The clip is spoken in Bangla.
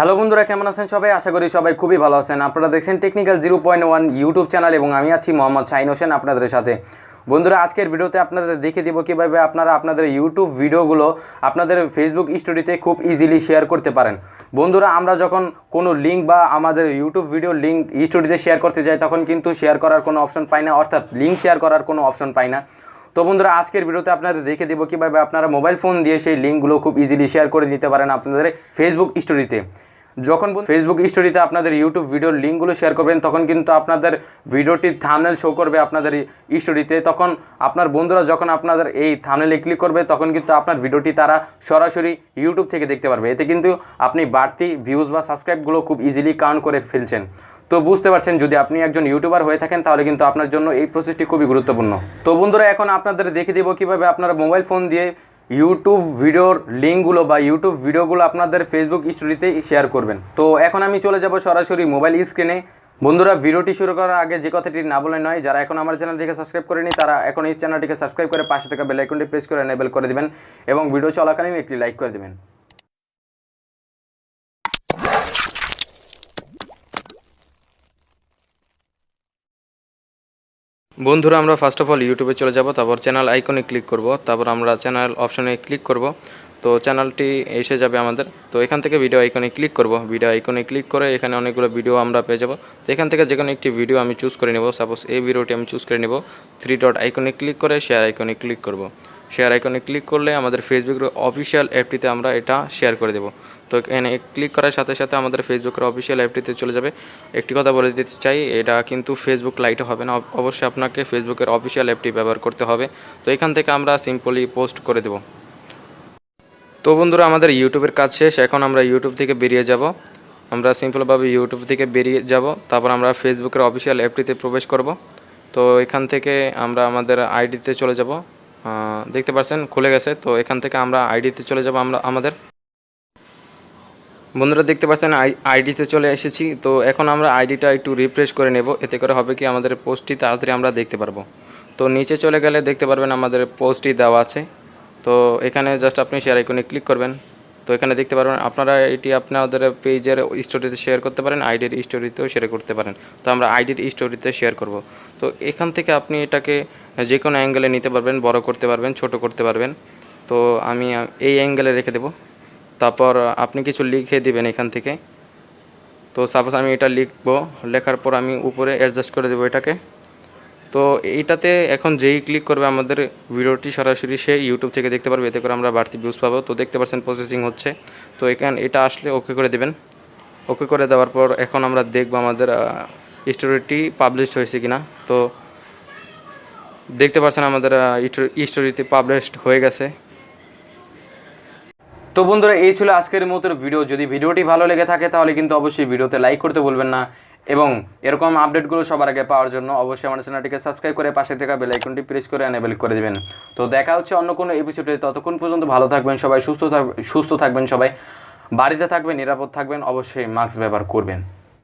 হ্যালো বন্ধুরা, কেমন আছেন সবাই? আশা করি সবাই খুবই ভালো আছেন। আপনারা দেখছেন technical zero point one YouTube channel এবং আমি আছি মোহাম্মদ শাহিন হোসেন আপনাদের সাথে। বন্ধুরা, আজকের ভিডিওতে আপনাদের দেখিয়ে দিব কীভাবে আপনারা আপনাদের ইউটিউব ভিডিওগুলো আপনাদের ফেসবুক স্টোরিতে খুব ইজিলি শেয়ার করতে পারেন। বন্ধুরা, আমরা যখন কোনো লিঙ্ক বা আমাদের ইউটিউব ভিডিও লিঙ্ক স্টোরিতে শেয়ার করতে যাই, তখন কিন্তু শেয়ার করার কোনো অপশন পাই না, অর্থাৎ লিঙ্ক শেয়ার করার কোনো অপশন পাই না। তো বন্ধুরা, আজকের ভিডিওতে আপনাদের দেখে দেবো কীভাবে আপনারা মোবাইল ফোন দিয়ে সেই লিঙ্কগুলো খুব ইজিলি শেয়ার করে দিতে পারেন আপনাদের ফেসবুক স্টোরিতে যখন ফেসবুক স্টোরিতে আপনাদের ইউটিউব ভিডিওর লিঙ্কগুলো শেয়ার করবেন, তখন কিন্তু আপনাদের ভিডিওটির থামনেল শো করবে আপনাদের স্টোরিতে তখন আপনার বন্ধুরা যখন আপনাদের এই থামনেলে ক্লিক করবে, তখন কিন্তু আপনার ভিডিওটি তারা সরাসরি ইউটিউব থেকে দেখতে পারবে। এতে কিন্তু আপনি বাড়তি ভিউজ বা সাবস্ক্রাইবগুলো খুব ইজিলি কাউন্ট করে ফেলছেন। তো বুঝতে পারছেন, যদি আপনি একজন ইউটিউবার হয়ে থাকেন, তাহলে কিন্তু আপনার জন্য এই প্রসেসটি খুবই গুরুত্বপূর্ণ। তো বন্ধুরা, এখন আপনাদের দেখে দেবো কীভাবে আপনারা মোবাইল ফোন দিয়ে ইউটিউব ভিডিওর লিঙ্কগুলো বা ইউটিউব ভিডিওগুলো আপনাদের ফেসবুক স্টোরিতে শেয়ার করবেন। তো এখন আমি চলে যাব সরাসরি মোবাইল স্ক্রিনে বন্ধুরা, ভিডিওটি শুরু করার আগে যে কথাটি না বলে নয়, যারা এখন আমার চ্যানেলটিকে সাবস্ক্রাইব করেনি, তারা এখন এই চ্যানেলটিকে সাবস্ক্রাইব করে পাশে থাকা বেলাইকনটি প্রেস করে এনেবেল করে দেবেন এবং ভিডিও চলাকালীন একটি লাইক করে দিবেন। বন্ধুরা, আমরা ফার্স্ট অফ অল ইউটিউবে চলে যাব, তারপর চ্যানেল আইকনে ক্লিক করব, তারপর আমরা চ্যানেল অপশনে ক্লিক করব। তো চ্যানেলটি এসে যাবে আমাদের। তো এখান থেকে ভিডিও আইকনে ক্লিক করব। ভিডিও আইকনে ক্লিক করে এখানে অনেকগুলো ভিডিও আমরা পেয়ে যাব। তো এখান থেকে যে কোনো একটি ভিডিও আমি চুজ করে নেব। সাপোজ এই ভিডিওটি আমি চুজ করে নেব। থ্রি ডট আইকনে ক্লিক করে শেয়ার আইকনে ক্লিক করব। শেয়ার আইকনে ক্লিক করলে আমাদের ফেসবুকের অফিসিয়াল অ্যাপটিতে আমরা এটা শেয়ার করে দেবো। তো এখানে ক্লিক করার সাথে সাথে আমাদের ফেসবুকের অফিসিয়াল অ্যাপটিতে চলে যাবে। একটি কথা বলে দিতে চাই, এটা কিন্তু ফেসবুক লাইটে হবে না অবশ্যই আপনাকে ফেসবুকের অফিসিয়াল অ্যাপটি ব্যবহার করতে হবে। তো এখান থেকে আমরা সিম্পলি পোস্ট করে দেব। তো বন্ধুরা, আমাদের ইউটিউবের কাজ শেষ, এখন আমরা ইউটিউব থেকে বেরিয়ে যাব। আমরা সিম্পলভাবে ইউটিউব থেকে বেরিয়ে যাব, তারপর আমরা ফেসবুকের অফিসিয়াল অ্যাপটিতে প্রবেশ করব। তো এখান থেকে আমরা আমাদের আইডিতে চলে যাব। দেখতে পাচ্ছেন খুলে গেছে। তো এখান থেকে আমরা আইডিতে চলে যাব আমরা, আমাদের। বন্ধুরা, দেখতে পাচ্ছেন, আই, আইডিতে চলে এসেছি। তো এখন আমরা আইডিটা একটু রিফ্রেশ করে নেব। এতে করে হবে কি, আমাদের পোস্টটি তাড়াতাড়ি আমরা দেখতে পারব। তো নিচে চলে গেলে দেখতে পারবেন, আমাদের পোস্টটি দেওয়া আছে। তো এখানে জাস্ট আপনি শেয়ার আইকনে ক্লিক করবেন। তো এখানে দেখতে পারবেন, আপনারা এটি আপনাদের পেজের স্টোরিতে শেয়ার করতে পারেন আইডির স্টোরিতেও শেয়ার করতে পারেন। তো আমরা আইডির স্টোরিতে শেয়ার করব। তো এখান থেকে আপনি এটাকে যে কোনো অ্যাঙ্গেলে নিতে পারবেন, বড় করতে পারবেন, ছোট করতে পারবেন। তো আমি এই অ্যাঙ্গেলে রেখে দেবো। তারপর আপনি কিছু লিখে দিবেন এখান থেকে। তো সাপোজ আমি এটা লিখব, লেখার পর আমি উপরে অ্যাডজাস্ট করে দেবো এটাকে। তো এইটাতে এখন যেই ক্লিক করবে আমাদের ভিডিওটি সরাসরি সে ইউটিউব থেকে দেখতে পারবে, এতে করে আমরা বাড়তি ভিউজ পাবো। তো দেখতে পাচ্ছেন প্রসেসিং হচ্ছে। তো এখানে, এটা আসলে ওকে করে দেবেন। ওকে করে দেওয়ার পর এখন আমরা দেখব আমাদের স্টোরিটি পাবলিশড হয়েছে কিনা। তো দেখতে পাচ্ছেন আমাদের স্টোরিতে পাবলিশড হয়ে গেছে। তো বন্ধুরা, এই ছিল আজকের মতো ভিডিও যদি ভিডিওটি ভালো লেগে থাকে, তাহলে কিন্তু অবশ্যই ভিডিওতে লাইক করতে বলবেন না। এবং এরকম আপডেটগুলো সবার আগে পাওয়ার জন্য অবশ্যই আমার চ্যানেলটিকে সাবস্ক্রাইব করে পাশে থাকা বেল আইকনটি প্রেস করে এনেবেল করে দেবেন। তো দেখা হচ্ছে অন্য কোনো এপিসোডে ততক্ষণ পর্যন্ত ভালো থাকবেন সবাই, সুস্থ থাকবেন সুস্থ থাকবেন সবাই, বাড়িতে থাকবেন, নিরাপদ থাকবেন, অবশ্যই মাস্ক ব্যবহার করবেন।